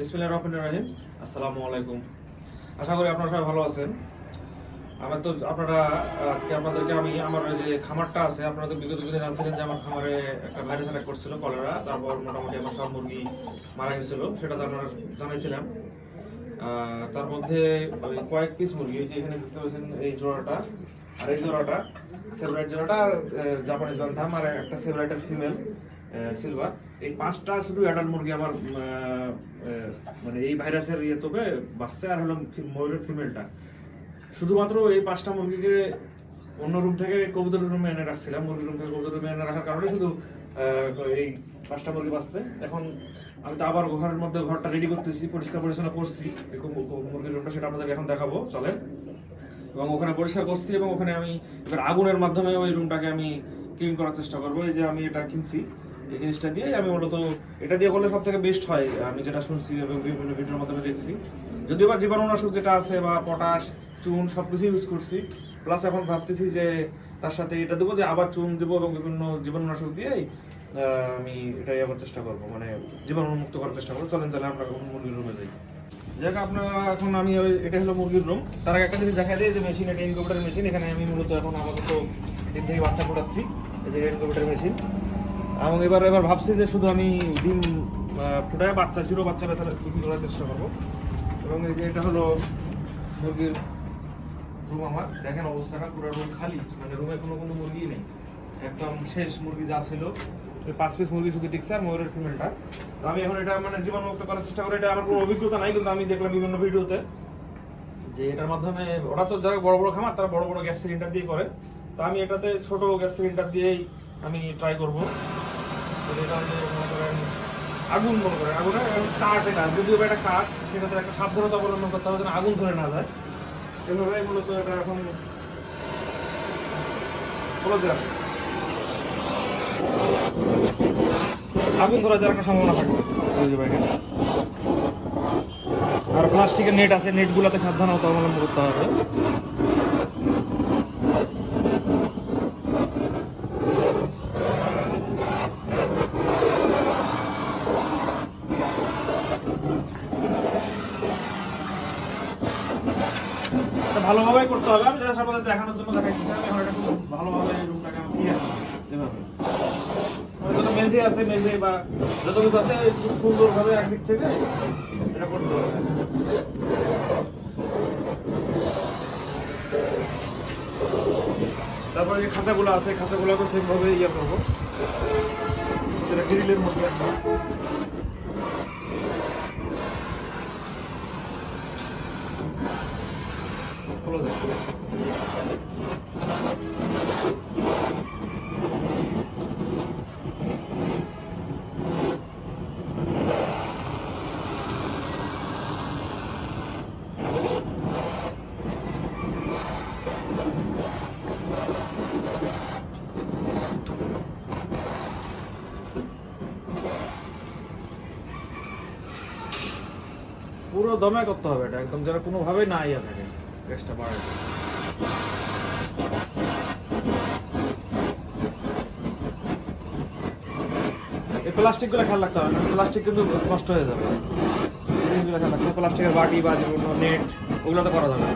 বিসমিল্লাহ রহমান রহিম। আসসালামু আলাইকুম। আশা করি আপনারা সবাই ভালো আছেন। আমার তো আপনারা, আজকে আপনাদেরকে আমি, আমার যে খামারটা আছে, আপনারা তো বিগত দিনে জানছিলেন যে আমার খামারে একটা ভাইরাস অ্যাটাক করছিল কলেরা তারপর মোটামুটি আমার সব মুরগি মারা গেছিল, সেটা তো আপনারা জানাইছিলাম। তার মধ্যে ওই কয়েক পিস মুরগি এই যে এখানে দেখতে পাচ্ছেন এই জোড়াটা, আর এই জোড়াটা সেভরাইট জোড়াটা জাপানিজ বান্ধাম, আর একটা সেভরাইটের ফিমেল সিলভার এই পাঁচটা শুধু অ্যাডাল্ট মুরগি আমার মানে এই ভাইরাসের ইয়ে তবে বাচ্চা আর হলো ময়ূরের ফিমেলটা শুধুমাত্র এই পাঁচটা মুরগিকে অন্য রুম থেকে কবুতর রুমে এনে রাখছিলাম, মুরগির রুম থেকে কবুতর রুমে এনে রাখার কারণে শুধু এই পাঁচটা মুরগি বাঁচছে এখন আমি তো আবার ঘরের মধ্যে ঘরটা রেডি করতেছি, পরিষ্কার পরিচ্ছন্ন করছি। মুরগির রুমটা সেটা আপনাদেরকে এখন দেখাবো, চলেন। এবং ওখানে পরিষ্কার করছি এবং ওখানে আমি এবার আগুনের মাধ্যমে ওই রুমটাকে আমি ক্লিন করার চেষ্টা করব। এই যে আমি এটা কিনছি, এই জিনিসটা দিয়ে আমি মূলত এটা দিয়ে করলে সব থেকে বেস্ট হয়। আমি যেটা শুনছি এবং বিভিন্ন ভিডিওর মাধ্যমে দেখছি। যদিও বা জীবাণুনাশক যেটা আছে বা পটাশ, চুন সবকিছু ইউজ করছি। প্লাস এখন ভাবতেছি যে তার সাথে এটা দেবো যে আবার চুন দেবো এবং বিভিন্ন জীবাণুনাশক আহ, আমি এটা ইয়ে করার চেষ্টা করব মানে জীবাণুমুক্ত করার চেষ্টা করব। চলেন তাহলে আমরা মুরগির রুমে যাই। যাক আপনারা এখন আমি এটা হলো মুরগির রুম তার আগে একটা জিনিস দেখা যায় যে মেশিন এটা ইনকিউবেটর মেশিন এখানে আমি মূলত এখন আপাতত ডিম থেকে বাচ্চা ফোটাচ্ছি এই যে ইনকিউবেটর মেশিন এবং এবার এবার ভাবছি যে শুধু আমি ডিম ফুটায় বাচ্চা জিরো বাচ্চা ব্যথা বিক্রি করার চেষ্টা করব। এবং এই যে এটা হলো মুরগির রুম আমার, দেখেন অবস্থাটা, পুরো রুম খালি মানে রুমে কোনো কোনো মুরগি নেই। একদম শেষ মুরগি যা ছিল পাঁচ পিস মুরগি শুধু টিকছে আর ময়ূরের ফিমেলটা তো আমি এখন এটা মানে জীবাণুমুক্ত করার চেষ্টা করি, এটা আমার কোনো অভিজ্ঞতা নাই, কিন্তু আমি দেখলাম বিভিন্ন ভিডিওতে যে এটার মাধ্যমে, ওরা তো যারা বড় বড় খামার, তারা বড় বড় গ্যাস সিলিন্ডার দিয়ে করে। তো আমি এটাতে ছোট গ্যাস সিলিন্ডার দিয়েই আমি ট্রাই করব। এটা মনে করেন আগুন মনে করেন আগুন কাঠ এটা, যদিও বা এটা কাঠ, সেটাতে একটা সাবধানতা অবলম্বন করতে হবে যেন আগুন ধরে না যায়। এভাবে মূলত এটা এখন আগুন ধরা যাওয়ার একটা সম্ভাবনা থাকবে আর প্লাস্টিকের নেট আছে, নেটগুলোতে সাবধানতা অবলম্বন করতে হবে। এটা ভালোভাবেই করতে হবে। আমি সবাই দেখানোর জন্য দেখাইছি এখন এটা খুব ভালোভাবে এই রুমটাকে আমি ক্লিয়ার এভাবে। মেঝে আছে, মেঝে বা যত কিছু আছে খুব সুন্দরভাবে একদিক থেকে এটা করতে হবে। তারপরে যে খাঁচাগুলো আছে খাঁচাগুলোকে সেমভাবে ইয়ে করব। যেটা গ্রিলের মধ্যে পুরো দমে করতে হবে এটা একদম যেন কোনোভাবেই না ইয়ে থাকে। গ্যাসটা বাড়ায় এই প্লাস্টিকগুলো খেয়াল রাখতে হবে প্লাস্টিক কিন্তু নষ্ট হয়ে যাবে। প্লাস্টিকের বাটি বা নেট, ওগুলো তো করা যাবে।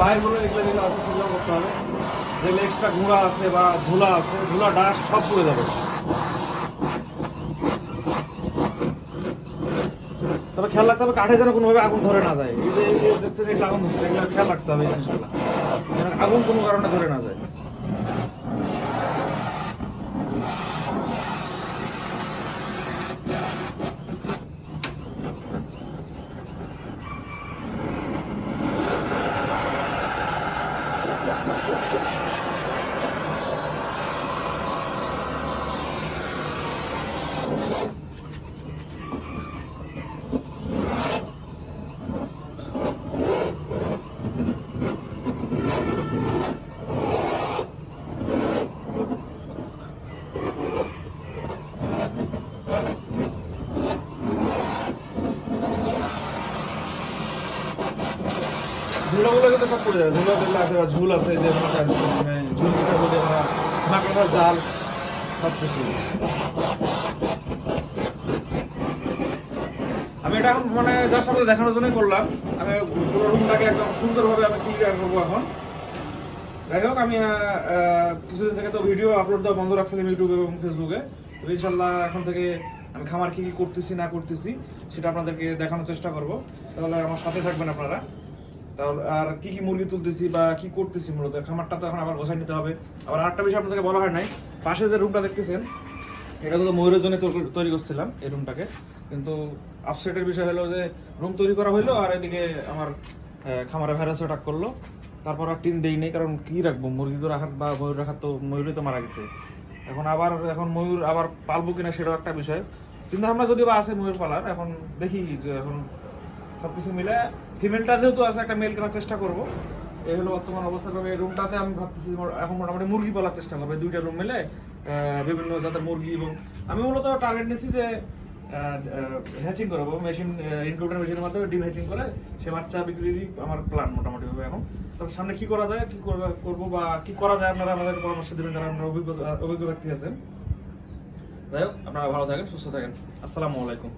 বাইরগুলো এগুলো আছে সেগুলো করতে হবে। যেগুলো এক্সট্রা ঘোড়া আছে বা ধুলা আছে, ধুলা ডাস্ট সব পড়ে যাবে। তবে খেয়াল রাখতে হবে, কাঠে যেন কোনোভাবে আগুন ধরে না যায়। এই যে দেখছেন এগুলো আগুন ধরছে, এগুলো খেয়াল রাখতে হবে আগুন কোনো কারণে ধরে না যায়। ধুলোগুলো কিন্তু সব আছে ঝুল আছে মাকড়ার জাল, সব কিছু। আমি এটা এখন মানে যার সাথে দেখানোর জন্যই করলাম। আমি রুমটাকে একদম সুন্দরভাবে আমি ক্লিয়ার করব এখন। যাই হোক, আমি কিছুদিন থেকে তো ভিডিও আপলোড দেওয়া বন্ধ রাখছিলাম ইউটিউবে এবং ফেসবুকে ইনশাল্লাহ এখন থেকে আমি খামার কি কি করতেছি, না করতেছি, সেটা আপনাদেরকে দেখানোর চেষ্টা করব। তাহলে আমার সাথে থাকবেন আপনারা। তাহলে আর কি কি মুরগি তুলতেছি বা কি করতেছি মূলত? খামারটা তো এখন আবার গোছাই নিতে হবে। আবার আরেকটা বিষয় আপনাদেরকে বলা হয় নাই। পাশে যে রুমটা দেখতেছেন, এটা তো ময়ূরের জন্য তৈরি- করছিলাম এই রুমটাকে কিন্তু আপসেটের বিষয় হলো যে রুম তৈরি করা হইল আর এদিকে আমার খামারে ভাইরাস অ্যাটাক করল। তারপর আর টিন দেই নেই, কারণ কি রাখব? মুরগি তো রাখার বা ময়ূর রাখার তো ময়ূরই তো মারা গেছে। এখন আবার, এখন ময়ূর আবার পালবো কিনা সেটাও একটা বিষয়। চিন্তা ভাবনা যদিও বা আছে ময়ূর পালার, এখন দেখি যে এখন সবকিছু মিলে ফিমেলটা যেহেতু আছে একটা মেল কেনার চেষ্টা করব। এই হলো বর্তমান অবস্থা তবে এই রুমটাতে আমি ভাবতেছি এখন মোটামুটি মুরগি পালার চেষ্টা করব। দুইটা রুম মিলে বিভিন্ন জাতের মুরগি এবং আমি মূলত টার্গেট নিচ্ছি যে হ্যাচিং করব। মেশিন ইনকিউবেটর মেশিনের মাধ্যমে ডিম হ্যাচিং করে সে বাচ্চা বিক্রিরই আমার প্ল্যান মোটামুটি হবে এখন। তবে সামনে কি করা যায়, কি করবা- করব বা কি করা যায়, আপনারা আমাদের পরামর্শ দেবেন, যারা আপনারা অভিজ্ঞ অভিজ্ঞ ব্যক্তি আছেন। যাই হোক, আপনারা ভালো থাকেন, সুস্থ থাকেন। আসসালামু আলাইকুম।